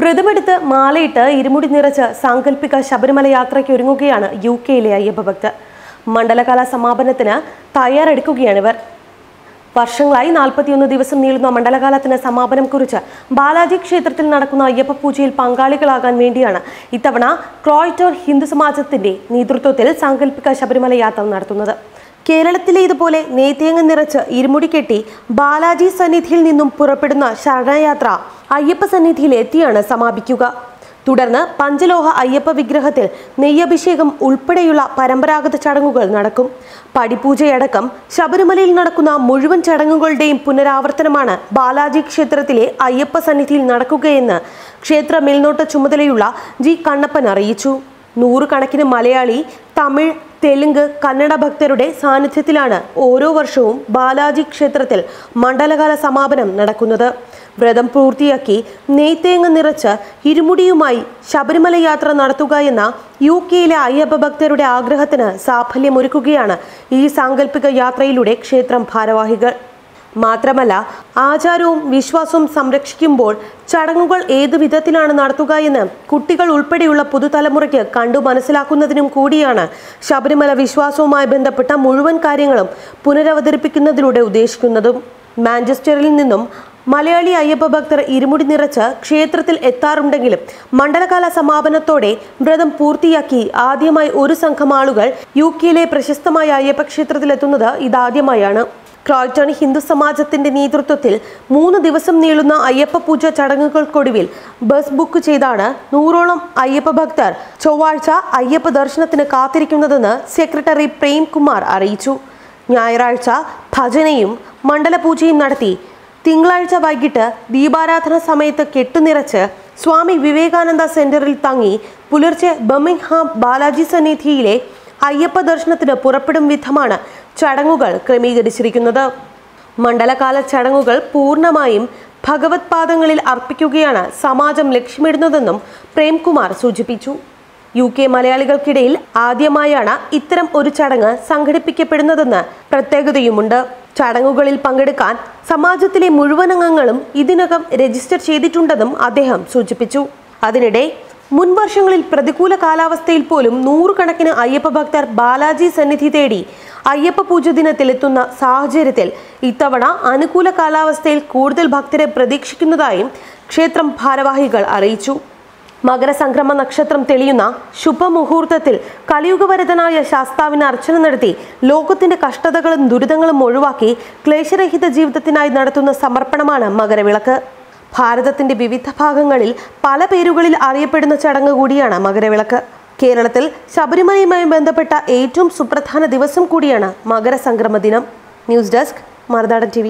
വ്രതമെടുത്ത് മാലയിട്ട് ഇരുമുടി നിറച്ച് സാങ്കല്പിക ശബരിമല യാത്രയ്ക്ക് ഒരുങ്ങുകയാണ് യു കെയിലെ അയ്യപ്പ ഭക്തർ. മണ്ഡലകാല സമാപനത്തിന് തയ്യാറെടുക്കുകയാണിവർ വർഷങ്ങളായി നാൽപ്പത്തിയൊന്ന് ദിവസം നീളുന്ന മണ്ഡലകാലത്തിന് സമാപനം കുറിച്ച് ബാലാജി ക്ഷേത്രത്തിൽ നടക്കുന്ന അയ്യപ്പ പൂജയിൽ പങ്കാളികളാകാൻ വേണ്ടിയാണ് ഇത്തവണ ക്രോയിറ്റോർ ഹിന്ദു സമാജത്തിന്റെ നേതൃത്വത്തിൽ സാങ്കല്പിക ശബരിമല യാത്ര നടത്തുന്നത്. കേരളത്തിലെ ഇതുപോലെ നെയ്ത്തേങ്ങ നിറച്ച് ഇരുമുടി കെട്ടി ബാലാജി സന്നിധിയിൽ നിന്നും പുറപ്പെടുന്ന ശരണയാത്ര അയ്യപ്പ സന്നിധിയിൽ എത്തിയാണ് സമാപിക്കുക. തുടർന്ന് പഞ്ചലോഹ അയ്യപ്പ വിഗ്രഹത്തിൽ നെയ്യഭിഷേകം ഉൾപ്പെടെയുള്ള പരമ്പരാഗത ചടങ്ങുകൾ നടക്കും. പടിപൂജയടക്കം ശബരിമലയിൽ നടക്കുന്ന മുഴുവൻ ചടങ്ങുകളുടെയും പുനരാവർത്തനമാണ് ബാലാജി ക്ഷേത്രത്തിലെ അയ്യപ്പ സന്നിധിയിൽ നടക്കുകയെന്ന് ക്ഷേത്ര മേൽനോട്ട ചുമതലയുള്ള ജി കണ്ണപ്പൻ അറിയിച്ചു. നൂറുകണക്കിന് മലയാളി തമിഴ് തെലുങ്ക് കന്നഡ ഭക്തരുടെ സാന്നിധ്യത്തിലാണ് ഓരോ വർഷവും ബാലാജി ക്ഷേത്രത്തിൽ മണ്ഡലകാല സമാപനം നടക്കുന്നത്. വ്രതം പൂർത്തിയാക്കി നെയ്ത്തേങ്ങ നിറച്ച് ഇരുമുടിയുമായി ശബരിമല യാത്ര നടത്തുക എന്ന യു കെയിലെ അയ്യപ്പ ഭക്തരുടെ ആഗ്രഹത്തിന് സാഫല്യമൊരുക്കുകയാണ് ഈ സാങ്കല്പിക യാത്രയിലൂടെ ക്ഷേത്രം ഭാരവാഹികൾ. മാത്രമല്ല ആചാരവും വിശ്വാസവും സംരക്ഷിക്കുമ്പോൾ ചടങ്ങുകൾ ഏതു വിധത്തിലാണ് നടത്തുക എന്ന് കുട്ടികൾ ഉൾപ്പെടെയുള്ള പുതുതലമുറയ്ക്ക് കണ്ടു മനസ്സിലാക്കുന്നതിനും കൂടിയാണ്. ശബരിമല വിശ്വാസവുമായി ബന്ധപ്പെട്ട മുഴുവൻ കാര്യങ്ങളും പുനരവതരിപ്പിക്കുന്നതിലൂടെ ഉദ്ദേശിക്കുന്നതും മാഞ്ചസ്റ്ററിൽ നിന്നും മലയാളി അയ്യപ്പ ഭക്തർ ഇരുമുടി നിറച്ച് ക്ഷേത്രത്തിൽ എത്താറുണ്ടെങ്കിലും മണ്ഡലകാല സമാപനത്തോടെ വ്രതം പൂർത്തിയാക്കി ആദ്യമായി ഒരു സംഘം ആളുകൾ യു കെയിലെ പ്രശസ്തമായ അയ്യപ്പ ക്ഷേത്രത്തിലെത്തുന്നത് ഇതാദ്യമായാണ്. ക്രോയ്റ്റൺ ഹിന്ദു സമാജത്തിന്റെ നേതൃത്വത്തിൽ മൂന്ന് ദിവസം നീളുന്ന അയ്യപ്പ പൂജ ചടങ്ങുകൾക്കൊടുവിൽ ബസ് ബുക്ക് ചെയ്താണ് നൂറോളം അയ്യപ്പ ഭക്തർ ചൊവ്വാഴ്ച അയ്യപ്പ ദർശനത്തിന് കാത്തിരിക്കുന്നതെന്ന് സെക്രട്ടറി പ്രേംകുമാർ അറിയിച്ചു. ഞായറാഴ്ച ഭജനയും മണ്ഡലപൂജയും നടത്തി. തിങ്കളാഴ്ച വൈകിട്ട് ദീപാരാധന സമയത്ത് കെട്ടുനിറച്ച് സ്വാമി വിവേകാനന്ദ സെന്ററിൽ തങ്ങി പുലർച്ചെ ബമിംഗ്ഹാം ബാലാജി സന്നിധിയിലെ അയ്യപ്പ ദർശനത്തിന് പുറപ്പെടും വിധമാണ് ചടങ്ങുകൾ ക്രമീകരിച്ചിരിക്കുന്നത്. മണ്ഡലകാല ചടങ്ങുകൾ പൂർണമായും ഭഗവത് പാദങ്ങളിൽ അർപ്പിക്കുകയാണ് സമാജം ലക്ഷ്യമിടുന്നതെന്നും പ്രേംകുമാർ സൂചിപ്പിച്ചു. യു കെ മലയാളികൾക്കിടയിൽ ആദ്യമായാണ് ഇത്തരം ഒരു ചടങ്ങ് സംഘടിപ്പിക്കപ്പെടുന്നതെന്ന് പ്രത്യേകതയുമുണ്ട്. ചടങ്ങുകളിൽ പങ്കെടുക്കാൻ സമാജത്തിലെ മുഴുവൻ അംഗങ്ങളും ഇതിനകം രജിസ്റ്റർ ചെയ്തിട്ടുണ്ടെന്നും അദ്ദേഹം സൂചിപ്പിച്ചു. അതിനിടെ മുൻ വർഷങ്ങളിൽ പ്രതികൂല കാലാവസ്ഥയിൽ പോലും നൂറുകണക്കിന് അയ്യപ്പ ഭക്തർ ബാലാജി സന്നിധി തേടി അയ്യപ്പ പൂജ ദിനത്തിലെത്തുന്ന സാഹചര്യത്തിൽ ഇത്തവണ അനുകൂല കാലാവസ്ഥയിൽ കൂടുതൽ ഭക്തരെ പ്രതീക്ഷിക്കുന്നതായും ക്ഷേത്രം ഭാരവാഹികൾ അറിയിച്ചു. മകരസംക്രമ നക്ഷത്രം തെളിയുന്ന ശുഭമുഹൂർത്തത്തിൽ കലിയുഗവരതനായ ശാസ്താവിന് അർച്ചന നടത്തി ലോകത്തിന്റെ കഷ്ടതകളും ദുരിതങ്ങളും ഒഴിവാക്കി ക്ലേശരഹിത ജീവിതത്തിനായി നടത്തുന്ന സമർപ്പണമാണ് മകരവിളക്ക്. ഭാരതത്തിന്റെ വിവിധ ഭാഗങ്ങളിൽ പല പേരുകളിൽ അറിയപ്പെടുന്ന ചടങ്ങ് കൂടിയാണ് മകരവിളക്ക്. കേരളത്തിൽ ശബരിമലയുമായി ബന്ധപ്പെട്ട ഏറ്റവും സുപ്രധാന ദിവസം കൂടിയാണ് മകരസംക്രമ ദിനം. ന്യൂസ് ഡെസ്ക് മറുനാടൻ ടി